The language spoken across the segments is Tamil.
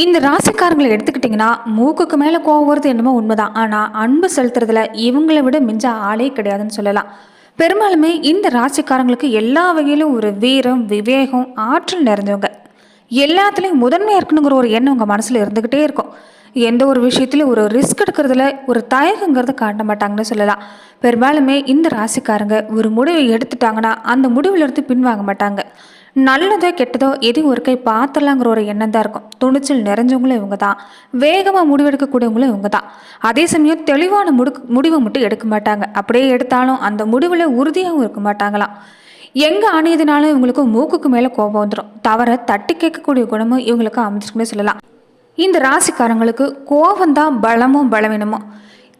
இந்த ராசிக்காரங்களை எடுத்துக்கிட்டிங்கன்னா மூக்குக்கு மேலே கோவம் வருது என்னமோ உண்மைதான். ஆனால் அன்பு செலுத்துறதுல இவங்களை விட மிஞ்ச ஆளே கிடையாதுன்னு சொல்லலாம். பெரும்பாலுமே இந்த ராசிக்காரங்களுக்கு எல்லா வகையிலும் ஒரு வீரம் விவேகம் ஆற்றல் நிறைஞ்சவங்க. எல்லாத்துலேயும் முதன்மையாக இருக்கணுங்கிற ஒரு எண்ணம் உங்கள் மனசில் இருந்துக்கிட்டே இருக்கும். எந்த ஒரு விஷயத்துலையும் ஒரு ரிஸ்க் எடுக்கிறதுல ஒரு தயக்கங்கிறத காட்ட மாட்டாங்கன்னு சொல்லலாம். பெரும்பாலுமே இந்த ராசிக்காரங்க ஒரு முடிவை எடுத்துட்டாங்கன்னா அந்த முடிவிலிருந்து பின்வாங்க மாட்டாங்க. நல்லதோ கெட்டதோ எது ஒரு கை பார்த்துடலாங்கிற ஒரு எண்ணம் தான் இருக்கும். துணிச்சல் நிறைஞ்சவங்களும் இவங்க தான் வேகமாக முடிவெடுக்கக்கூடியவங்களும் இவங்க தான் அதே சமயம் தெளிவான முடு முடிவை மட்டும் எடுக்க மாட்டாங்க. அப்படியே எடுத்தாலும் அந்த முடிவில் உறுதியாகவும் இருக்க மாட்டாங்களாம். எங்கே அணியதுனாலும் இவங்களுக்கு மூக்குக்கு மேலே கோபம் வந்துடும் தவிர தட்டி கேட்கக்கூடிய குணமும் இவங்களுக்கு அமைச்சிருக்குமே சொல்லலாம். இந்த ராசிக்காரங்களுக்கு கோபம் தான் பலமும் பலவீனமும்.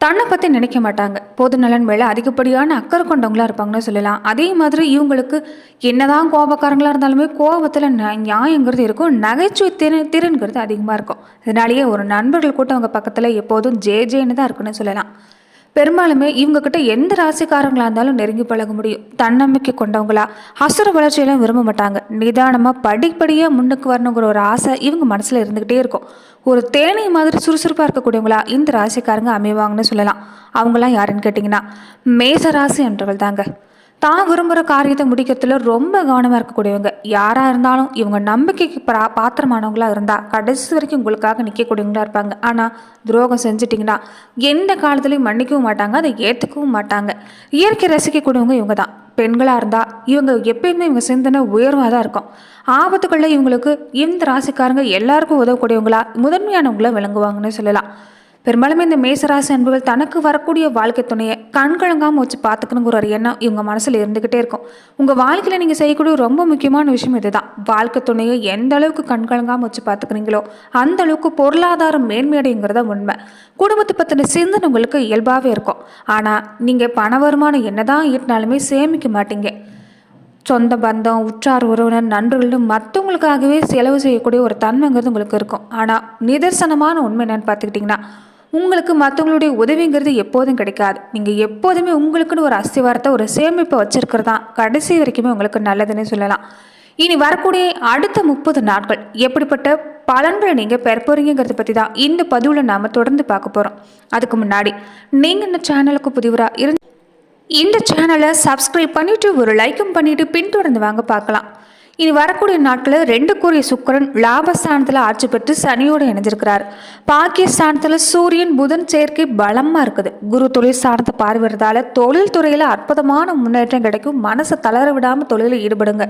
தன்னை பற்றி நினைக்க மாட்டாங்க. பொது நலன் மேலே அதிகப்படியான அக்கறை கொண்டவங்களா இருப்பாங்கன்னு சொல்லலாம். அதே மாதிரி இவங்களுக்கு என்னதான் கோபக்காரங்களாக இருந்தாலுமே கோபத்தில் நியாயங்கிறது இருக்கும். நகைச்சுவை திறன் திறன்கிறது அதிகமாக இருக்கும். இதனாலேயே ஒரு நண்பர்கள் கூட்டம் அவங்க பக்கத்தில் எப்போதும் ஜே ஜேன்னு தான் இருக்குன்னு சொல்லலாம். பெரும்பாலுமே இவங்கக்கிட்ட எந்த ராசிக்காரங்களாக இருந்தாலும் நெருங்கி பழக முடியும். தன்னம்பிக்கை கொண்டவங்களா. அசுர வளர்ச்சியெல்லாம் விரும்ப மாட்டாங்க. நிதானமாக படிப்படியாக முன்னுக்கு வரணுங்கிற ஒரு ஆசை இவங்க மனசில் இருந்துக்கிட்டே இருக்கும். ஒரு தேனி மாதிரி சுறுசுறுப்பாக இருக்கக்கூடியவங்களா இந்த ராசிக்காரங்க அமைவாங்கன்னு சொல்லலாம். அவங்களாம் யாருன்னு கேட்டிங்கன்னா மேச ராசி என்றவள் தாங்க தான் விரும்புகிற காரியத்தை முடிக்கிறதுல ரொம்ப கவனமாக இருக்கக்கூடியவங்க. யாராக இருந்தாலும் இவங்க நம்பிக்கைக்கு பா பாத்திரமானவங்களாக இருந்தால் கடைசி வரைக்கும் உங்களுக்காக நிற்கக்கூடியவங்களா இருப்பாங்க. ஆனால் துரோகம் செஞ்சிட்டிங்கன்னா எந்த காலத்துலையும் மன்னிக்கவும் மாட்டாங்க அதை ஏற்றுக்கவும் மாட்டாங்க. இயற்கை ரசிக்கக்கூடியவங்க இவங்க தான். பெண்களாக இருந்தால் இவங்க எப்பயுமே இவங்க சிந்தனை உயர்வாக தான் இருக்கும். ஆபத்துக்களில் இவங்களுக்கு இந்த ராசிக்காரங்க எல்லாருக்கும் உதவக்கூடியவங்களா முதன்மையானவங்களா விளங்குவாங்கன்னு சொல்லலாம். பெரும்பாலும் இந்த மேசராசி அன்புகள் தனக்கு வரக்கூடிய வாழ்க்கை துணையை கண்கலங்காமல் வச்சு பார்த்துக்கணுங்கிற ஒரு எண்ணம் இவங்க மனசில் இருந்துக்கிட்டே இருக்கும். உங்கள் வாழ்க்கையில் நீங்கள் செய்யக்கூடிய ரொம்ப முக்கியமான விஷயம் இதுதான். வாழ்க்கை துணையை எந்த அளவுக்கு கண்கலங்காமல் வச்சு பார்த்துக்கிறீங்களோ அந்த அளவுக்கு பொருளாதாரம் மேன்மையடைங்கிறத உண்மை. குடும்பத்தை பற்றின சிந்தனை உங்களுக்கு இயல்பாகவே இருக்கும். ஆனால் நீங்கள் பண வருமானம் என்னதான் ஈட்டினாலுமே சேமிக்க மாட்டீங்க. சொந்த பந்தம் உற்றார் உறவினர் நண்பர்கள்னு மற்றவங்களுக்காகவே செலவு செய்யக்கூடிய ஒரு தன்மைங்கிறது உங்களுக்கு இருக்கும். ஆனால் நிதர்சனமான உண்மை என்னென்னு பார்த்துக்கிட்டிங்கன்னா உங்களுக்கு மற்றவங்களுடைய உதவிங்கிறது எப்போதும் கிடைக்காது. நீங்கள் எப்போதுமே உங்களுக்குன்னு ஒரு அஸ்திவாரத்தை ஒரு சேமிப்பை வச்சுருக்கிறது தான். கடைசி வரைக்குமே உங்களுக்கு நல்லதுன்னு சொல்லலாம். இனி வரக்கூடிய அடுத்த முப்பது நாட்கள் எப்படிப்பட்ட பலன்களை நீங்கள் பெற பற்றி தான் இந்த பதிவில் நாம் தொடர்ந்து பார்க்க போகிறோம் அதுக்கு முன்னாடி நீங்கள் இந்த சேனலுக்கு புதிவராக இருந்து இந்த சேனலை சப்ஸ்கிரைப் பண்ணிவிட்டு ஒரு லைக்கும் பண்ணிவிட்டு பின்தொடர்ந்து வாங்க பார்க்கலாம். இனி வரக்கூடிய நாட்களில் ரெண்டு கூறிய சுக்கரன் லாபஸ்தானத்தில் ஆட்சி பெற்று சனியோடு இணைஞ்சிருக்கிறார் பாகிஸ்தானத்தில் சூரியன் புதன் சேர்க்கை பலமாக இருக்குது. குரு தொழில் ஸ்தானத்தை பார்வையிடுறதால தொழில் துறையில் அற்புதமான முன்னேற்றம் கிடைக்கும். மனசை தளர விடாமல் தொழிலில் ஈடுபடுங்க.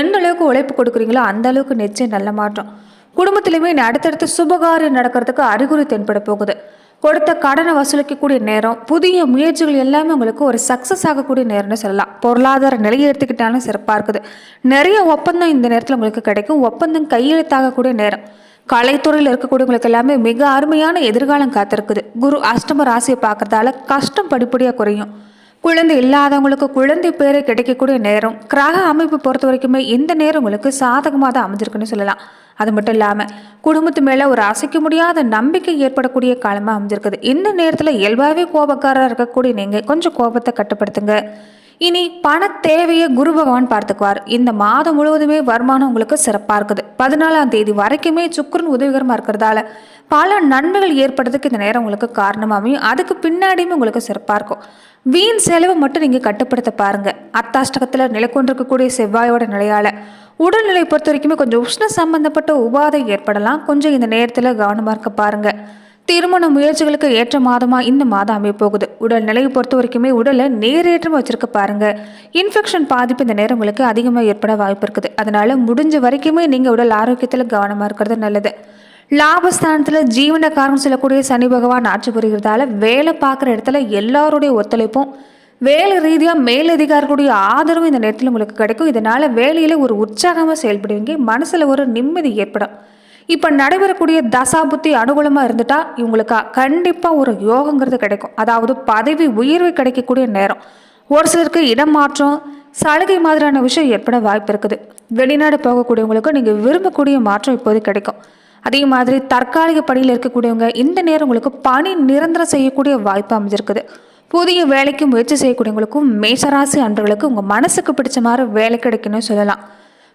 எந்த அளவுக்கு உழைப்பு கொடுக்குறீங்களோ அந்த அளவுக்கு நிச்சயம் நல்ல மாற்றம். குடும்பத்திலுமே அடுத்தடுத்து சுபகாரியம் நடக்கிறதுக்கு அறிகுறி தென்பட போகுது. கொடுத்த கடனை வசூலிக்கக்கூடிய நேரம் புதிய முயற்சிகள் எல்லாமே உங்களுக்கு ஒரு சக்ஸஸ் ஆகக்கூடிய நேரம்னு சொல்லலாம். பொருளாதார நிலையை எடுத்துக்கிட்டாலும் சிறப்பாக இருக்குது. நிறைய ஒப்பந்தம் இந்த நேரத்தில் உங்களுக்கு கிடைக்கும். ஒப்பந்தம் கையெழுத்தாகக்கூடிய நேரம். கலைத்துறையில் இருக்கக்கூடியவங்களுக்கு எல்லாமே மிக அருமையான எதிர்காலம் காத்திருக்குது. குரு அஷ்டம ராசியை பார்க்கறதால கஷ்டம் படிப்படியாக குறையும். குழந்தை இல்லாதவங்களுக்கு குழந்தை பேரை கிடைக்கக்கூடிய நேரம். கிரக அமைப்பு பொறுத்த வரைக்குமே இந்த நேரம் உங்களுக்கு சாதகமாக தான் அமைஞ்சிருக்குன்னு சொல்லலாம். அது மட்டும் இல்லாமல் குடும்பத்து மேலே ஒரு அசைக்க முடியாத நம்பிக்கை ஏற்படக்கூடிய காலமாக அமைஞ்சிருக்குது. இந்த நேரத்தில் இயல்பாகவே கோபக்காரராக இருக்கக்கூடிய நீங்கள் கொஞ்சம் கோபத்தை கட்டுப்படுத்துங்க. இனி பண தேவையை குரு பகவான் பார்த்துக்குவார். இந்த மாதம் முழுவதுமே வருமானம் உங்களுக்கு சிறப்பாக இருக்குது. பதினாலாம் தேதி வரைக்குமே சுக்கரன் உதவிகரமாக இருக்கிறதால பல நன்மைகள் ஏற்படுறதுக்கு இந்த நேரம் உங்களுக்கு காரணமாகவும் அதுக்கு பின்னாடியுமே உங்களுக்கு சிறப்பாக இருக்கும். வீண் செலவு மட்டும் நீங்கள் கட்டுப்படுத்த பாருங்கள் அத்தாஷ்டகத்தில் நிலை கொண்டிருக்கக்கூடிய செவ்வாயோட நிலையால் உடல்நிலை பொறுத்த வரைக்குமே கொஞ்சம் உஷ்ண சம்பந்தப்பட்ட உபாதை ஏற்படலாம். கொஞ்சம் இந்த நேரத்தில் கவனமாக இருக்க பாருங்கள் திருமண முயற்சிகளுக்கு ஏற்ற மாதமாக இந்த மாதம் அமைய போகுது. உடல் நிலையை பொறுத்த வரைக்குமே உடலை நேரேற்றம் வச்சிருக்க பாருங்க. இன்ஃபெக்ஷன் பாதிப்பு இந்த நேரம் உங்களுக்கு அதிகமாக ஏற்பட வாய்ப்பு இருக்குது. அதனால முடிஞ்ச வரைக்குமே நீங்கள் உடல் ஆரோக்கியத்தில் கவனமாக இருக்கிறது நல்லது. லாபஸ்தானத்தில் ஜீவனக்காரன் சொல்லக்கூடிய சனி பகவான் ஆட்சி புரிகிறதால வேலை பார்க்குற இடத்துல எல்லாருடைய ஒத்துழைப்பும் வேலை ரீதியாக மேலதிகாரிகளுடைய ஆதரவு இந்த நேரத்தில் உங்களுக்கு கிடைக்கும். இதனால் வேலையில் ஒரு உற்சாகமாக செயல்படுவீங்க. மனசில் ஒரு நிம்மதி ஏற்படும். இப்போ நடைபெறக்கூடிய தசாபுத்தி அனுகூலமாக இருந்துட்டா இவங்களுக்கு கண்டிப்பாக ஒரு யோகங்கிறது கிடைக்கும். அதாவது பதவி உயர்வு கிடைக்கக்கூடிய நேரம். ஒரு சிலருக்கு இடம் மாற்றம் சலுகை மாதிரியான விஷயம் ஏற்பட வாய்ப்பு இருக்குது. வெளிநாடு போகக்கூடியவங்களுக்கு நீங்கள் விரும்பக்கூடிய மாற்றம் இப்போது கிடைக்கும். அதே மாதிரி தற்காலிக பணியில் இருக்கக்கூடியவங்க இந்த நேரம் உங்களுக்கு பணி நிரந்தரம் செய்யக்கூடிய வாய்ப்பு அமைஞ்சிருக்குது. புதிய வேலைக்கு முயற்சி செய்யக்கூடியவங்களுக்கும் மேசராசி அன்றுகளுக்கு உங்கள் மனசுக்கு பிடிச்ச மாதிரி வேலை கிடைக்குன்னு சொல்லலாம்.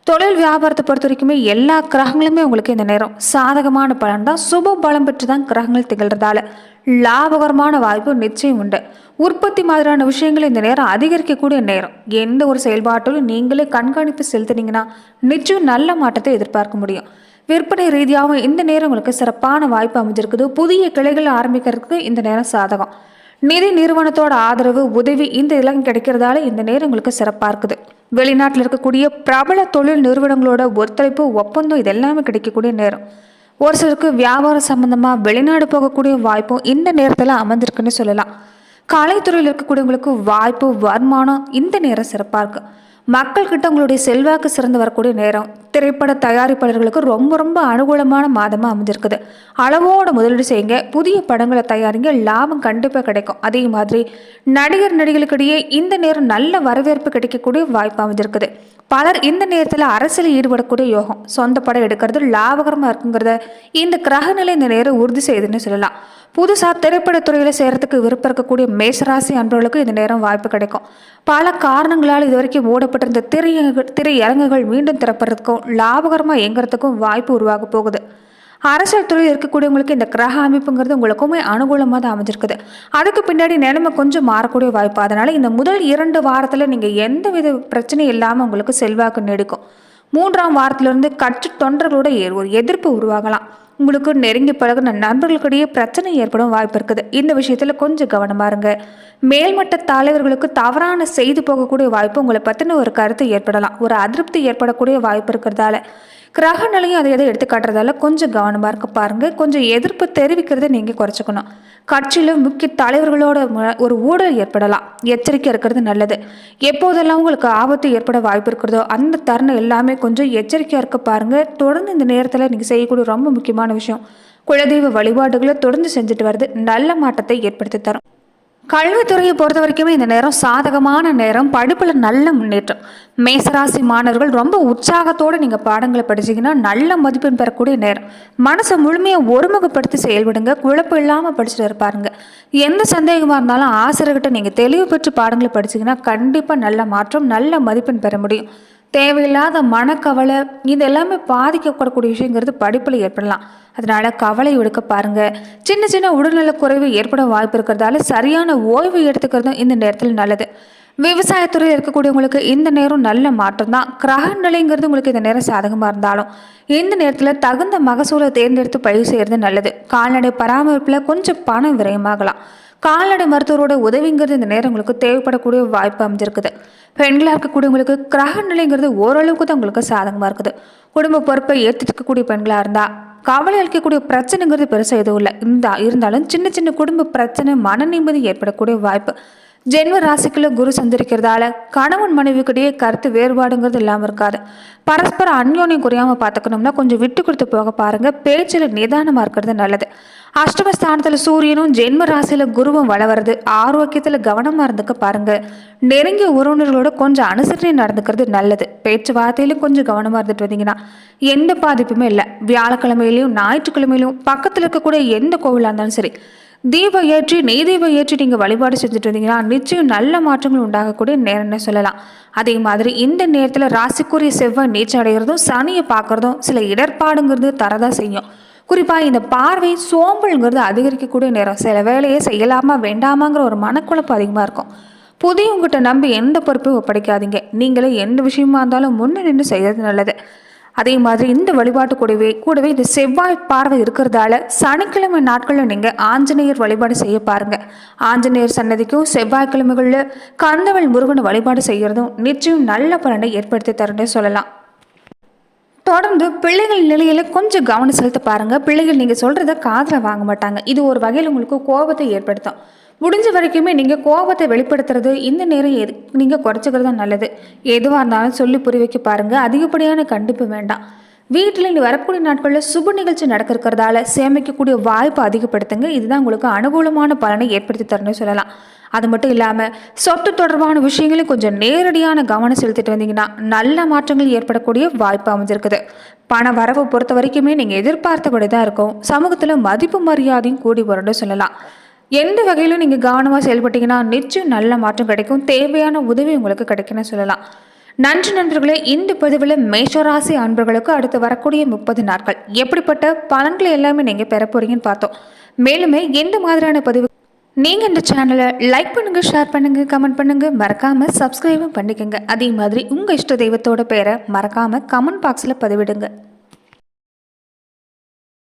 தொழில் வியாபாரத்தை பொறுத்த வரைக்குமே எல்லா கிரகங்களுமே உங்களுக்கு இந்த நேரம் சாதகமான பலன் தான் சுப பலம் பெற்று தான் கிரகங்கள் திகழ்றதால லாபகரமான வாய்ப்பு நிச்சயம் உண்டு. உற்பத்தி மாதிரியான விஷயங்கள் இந்த நேரம் அதிகரிக்கக்கூடிய நேரம். எந்த ஒரு செயல்பாட்டிலும் நீங்களே கண்காணிப்பு செலுத்தினீங்கன்னா நிச்சயம் நல்ல மாற்றத்தை எதிர்பார்க்க முடியும். விற்பனை ரீதியாகவும் இந்த நேரம் உங்களுக்கு சிறப்பான வாய்ப்பு அமைஞ்சிருக்குது. புதிய கிளைகள் ஆரம்பிக்கிறதுக்கு இந்த நேரம் சாதகம். நிதி நிறுவனத்தோட ஆதரவு உதவி இந்த இதெல்லாம் கிடைக்கிறதால இந்த நேரம் உங்களுக்கு சிறப்பாக இருக்குது. வெளிநாட்டில் இருக்கக்கூடிய பிரபல தொழில் நிறுவனங்களோட ஒத்துழைப்பு ஒப்பந்தம் இது எல்லாமே கிடைக்கக்கூடிய நேரம். ஒரு சிலருக்கு வியாபாரம் சம்பந்தமாக வெளிநாடு போகக்கூடிய வாய்ப்பும் இந்த நேரத்தில் அமைஞ்சிருக்குன்னு சொல்லலாம். கலைத்துறையில் இருக்கக்கூடியவங்களுக்கு வாய்ப்பு வருமானம் இந்த நேரம் சிறப்பாக இருக்குது மக்கள்கிட்ட உங்களுடைய செல்வாக்கு சிறந்து வரக்கூடிய நேரம். திரைப்பட தயாரிப்பாளர்களுக்கு ரொம்ப ரொம்ப அனுகூலமான மாதமாக அமைஞ்சிருக்குது. அளவோட முதலீடு செய்யுங்க. புதிய படங்களை தயாரிங்க. லாபம் கண்டிப்பாக கிடைக்கும். அதே மாதிரி நடிகர் நடிகளுக்கிடையே இந்த நேரம் நல்ல வரவேற்பு கிடைக்கக்கூடிய வாய்ப்பு அமைஞ்சிருக்குது. பலர் இந்த நேரத்தில் அரசியல் ஈடுபடக்கூடிய யோகம். சொந்த படம் எடுக்கிறது லாபகரமாக இருக்குங்கிறத இந்த கிரகநிலை இந்த நேரம் உறுதி செய்யுதுன்னு சொல்லலாம். புதுசாக திரைப்படத்துறையில் சேரத்துக்கு விருப்பம் இருக்கக்கூடிய மேசராசி அன்பர்களுக்கு இந்த நேரம் வாய்ப்பு கிடைக்கும். பல காரணங்களால் இது வரைக்கும் மூடப்பட்டிருந்த திரையரங்கு திரையரங்குகள் மீண்டும் திறப்பதற்கும் லாபகரமாக இயங்குறதுக்கும் வாய்ப்பு உருவாக போகுது. அரசியல் துறையில் இருக்கக்கூடியவங்களுக்கு இந்த கிரக அமைப்புங்கிறது உங்களுக்குமே அனுகூலமாக தான் அமைஞ்சிருக்குது. அதுக்கு பின்னாடி நிலைமை கொஞ்சம் மாறக்கூடிய வாய்ப்பு. அதனால் இந்த முதல் இரண்டு வாரத்தில் நீங்கள் எந்த வித பிரச்சனையும் இல்லாமல் உங்களுக்கு செல்வாக்கு நீடிக்கும். மூன்றாம் வாரத்திலிருந்து கட்சி தொண்டர்களோட ஏ- ஒரு எதிர்ப்பு உருவாகலாம். உங்களுக்கு நெருங்கி பழகுன நண்பர்களுக்கிடையே பிரச்சனை ஏற்படும் வாய்ப்பு இருக்குது. இந்த விஷயத்தில் கொஞ்சம் கவனமா இருங்க. மேல்மட்ட தலைவர்களுக்கு தவறான செய்து போகக்கூடிய வாய்ப்பு உங்களை பற்றின ஒரு கருத்து ஏற்படலாம். ஒரு அதிருப்தி ஏற்படக்கூடிய வாய்ப்பு இருக்கிறதால. கிரக நிலையும் அதை எதை எடுத்து காட்டுறதால கொஞ்சம் கவனமாக இருக்க பாருங்கள் கொஞ்சம் எதிர்ப்பு தெரிவிக்கிறதை நீங்கள் குறைச்சிக்கணும். கட்சியில் முக்கிய தலைவர்களோட ஒரு ஊழல் ஏற்படலாம். எச்சரிக்கை இருக்கிறது நல்லது. எப்போதெல்லாம் உங்களுக்கு ஆபத்து ஏற்பட வாய்ப்பு இருக்கிறதோ அந்த தருணம் எல்லாமே கொஞ்சம் எச்சரிக்கையாக இருக்க பாருங்கள் தொடர்ந்து இந்த நேரத்தில் நீங்கள் செய்யக்கூடிய ரொம்ப முக்கியமான விஷயம். குலதெய்வ வழிபாடுகளை தொடர்ந்து செஞ்சுட்டு வருது நல்ல மாற்றத்தை ஏற்படுத்தி தரும். கல்வித்துறையை பொறுத்த வரைக்குமே இந்த நேரம் சாதகமான நேரம். படிப்பில் நல்ல முன்னேற்றம். மேசராசி மாணவர்கள் ரொம்ப உற்சாகத்தோடு நீங்கள் பாடங்களை படிச்சீங்கன்னா நல்ல மதிப்பெண் பெறக்கூடிய நேரம். மனசை முழுமையாக ஒருமுகப்படுத்தி செயல்படுங்க. குழப்பம் இல்லாமல் படிச்சுட்டு இருப்பாருங்க. எந்த சந்தேகமாக இருந்தாலும் ஆசிரியர்கிட்ட நீங்கள் தெளிவு பெற்று பாடங்களை படிச்சீங்கன்னா கண்டிப்பாக நல்ல மாற்றம் நல்ல மதிப்பெண் பெற முடியும். தேவையில்லாத மனக்கவலை இது எல்லாமே பாதிக்கப்படக்கூடிய விஷயங்கிறது படிப்பில் ஏற்படலாம். அதனால் கவலை எடுக்க பாருங்கள் சின்ன சின்ன உடல்நலக் குறைவு ஏற்பட வாய்ப்பு இருக்கிறதால சரியான ஓய்வு எடுத்துக்கிறதும் இந்த நேரத்தில் நல்லது. விவசாயத்துறையில் இருக்கக்கூடியவங்களுக்கு இந்த நேரம் நல்ல மாற்றம் தான். கிரக நிலைங்கிறது உங்களுக்கு இந்த நேரம் சாதகமாக இருந்தாலும் இந்த நேரத்தில் தகுந்த மகசூலை தேர்ந்தெடுத்து பயிர் செய்கிறது நல்லது. கால்நடை பராமரிப்பில் கொஞ்சம் பணம் விரயமாகலாம். கால்நடை மருத்துவரோட உதவிங்கிறது இந்த நேரம் உங்களுக்கு தேவைப்படக்கூடிய வாய்ப்பு அமைஞ்சிருக்குது. பெண்களாக இருக்கக்கூடியவங்களுக்கு கிரக நிலைங்கிறது ஓரளவுக்கு தான் உங்களுக்கு சாதகமாக இருக்குது. குடும்ப பொறுப்பை ஏற்றுக்கக்கூடிய பெண்களாக இருந்தால் கவலை அளிக்கக்கூடிய பிரச்சனைங்கிறது பெருசாக எதுவும் இல்லை. இந்த இருந்தாலும் சின்ன சின்ன குடும்ப பிரச்சனை மன நிம்மதி ஏற்படக்கூடிய வாய்ப்பு. ஜென்ம ராசிக்குள்ள குரு சந்திருக்கிறதால கணவன் மனைவிக்கிட்டேயே கருத்து வேறுபாடுங்கிறது இல்லாமல் இருக்காது. பரஸ்பர அந்யோன்யம் குறையாமல் பார்த்துக்கணும்னா கொஞ்சம் விட்டு கொடுத்து போக பாருங்கள் பேச்சில் நிதானமாக இருக்கிறது நல்லது. அஷ்டமஸ்தானத்தில் சூரியனும் ஜென்ம ராசியில் குருவும் வளவருது ஆரோக்கியத்தில் கவனமாக இருந்துக்க பாருங்க. நெருங்கிய உறவினர்களோட கொஞ்சம் அனுசரணை நடந்துக்கிறது நல்லது. பேச்சுவார்த்தையிலும் கொஞ்சம் கவனமாக இருந்துட்டு வந்தீங்கன்னா எந்த பாதிப்புமே இல்லை. வியாழக்கிழமையிலையும் ஞாயிற்றுக்கிழமையிலும் பக்கத்தில் இருக்கக்கூடிய எந்த கோவிலாக இருந்தாலும் சரி தீபம் ஏற்றி நெய் தீப ஏற்றி நீங்கள் வழிபாடு செஞ்சுட்டு இருந்தீங்கன்னா நிச்சயம் நல்ல மாற்றங்கள் உண்டாகக்கூடிய நேரம்னு சொல்லலாம். அதே மாதிரி இந்த நேரத்தில் ராசிக்குரிய செவ்வாய் நீச்சல் அடைகிறதும் சனியை பார்க்குறதும் சில இடர்பாடுங்கிறது தரதான் செய்யும். குறிப்பாக இந்த பார்வை சோம்பல்ங்கிறது அதிகரிக்கக்கூடிய நேரம். சில வேலையை செய்யலாமா வேண்டாமாங்கிற ஒரு மனக்குழப்பம் அதிகமாக இருக்கும். புதியவங்ககிட்ட நம்பி எந்த பொறுப்பையும் ஒப்படைக்காதீங்க. நீங்களே எந்த விஷயமா இருந்தாலும் முன்ன நின்று செய்யறது நல்லது. அதே மாதிரி இந்த வழிபாட்டு கூடவே கூடவே இந்த செவ்வாய் பார்வை இருக்கிறதால சனிக்கிழமை நாட்களில் நீங்கள் ஆஞ்சநேயர் வழிபாடு செய்ய பாருங்கள் ஆஞ்சநேயர் சன்னதிக்கும் செவ்வாய்க்கிழமைகளில் கந்தவள் முருகனை வழிபாடு செய்கிறதும் நிச்சயம் நல்ல பலனை ஏற்படுத்தி தருன்னு சொல்லலாம். தொடர்ந்து பிள்ளைகள் நிலையில் கொஞ்சம் கவனம் செலுத்த பாருங்கள் பிள்ளைகள் நீங்கள் சொல்கிறத காதில் வாங்க மாட்டாங்க. இது ஒரு வகையில் உங்களுக்கு கோபத்தை ஏற்படுத்தும். முடிஞ்ச வரைக்குமே நீங்கள் கோபத்தை வெளிப்படுத்துறது இந்த நேரம் எது நீங்கள் குறைச்சிக்கிறது தான் நல்லது. எதுவாக இருந்தாலும் சொல்லி புரிய வைக்க பாருங்கள் அதிகப்படியான கண்டிப்பு வேண்டாம். வீட்டில் இனி வரக்கூடிய நாட்களில் சுப நிகழ்ச்சி நடக்க இருக்கிறதால சேமிக்கக்கூடிய வாய்ப்பை அதிகப்படுத்துங்க. இதுதான் உங்களுக்கு அனுகூலமான பலனை ஏற்படுத்தி தரணும்னு சொல்லலாம். அது மட்டும் இல்லாமல் சொத்து தொடர்பான விஷயங்களையும் கொஞ்சம் நேரடியான கவனம் செலுத்திட்டு வந்தீங்கன்னா நல்ல மாற்றங்கள் ஏற்படக்கூடிய வாய்ப்பு அமைஞ்சிருக்குது. பண வரவை பொறுத்த வரைக்குமே நீங்கள் எதிர்பார்த்தபடி தான் இருக்கும். சமூகத்தில் மதிப்பு மரியாதையும் கூடி வரும்னு சொல்லலாம். எந்த வகையிலும் நீங்கள் கவனமாக செயல்பட்டீங்கன்னா நிச்சயம் நல்ல மாற்றம் கிடைக்கும். தேவையான உதவி உங்களுக்கு கிடைக்கும்னு சொல்லலாம். நன்றி நண்பர்களே இந்த பதிவில் மேஷராசி அன்பர்களுக்கு அடுத்து வரக்கூடிய முப்பது நாட்கள் எப்படிப்பட்ட பலன்களை எல்லாமே நீங்கள் பெற போறீங்கன்னு பார்த்தோம். மேலுமே எந்த மாதிரியான பதிவு நீங்கள் இந்த சேனலை லைக் பண்ணுங்கள் ஷேர் பண்ணுங்கள் கமெண்ட் பண்ணுங்கள் மறக்காமல் சப்ஸ்கிரைபும் பண்ணிக்கோங்க. அதே மாதிரி உங்கள் இஷ்ட தெய்வத்தோட பேரை மறக்காமல் கமெண்ட் பாக்ஸில் பதிவிடுங்க.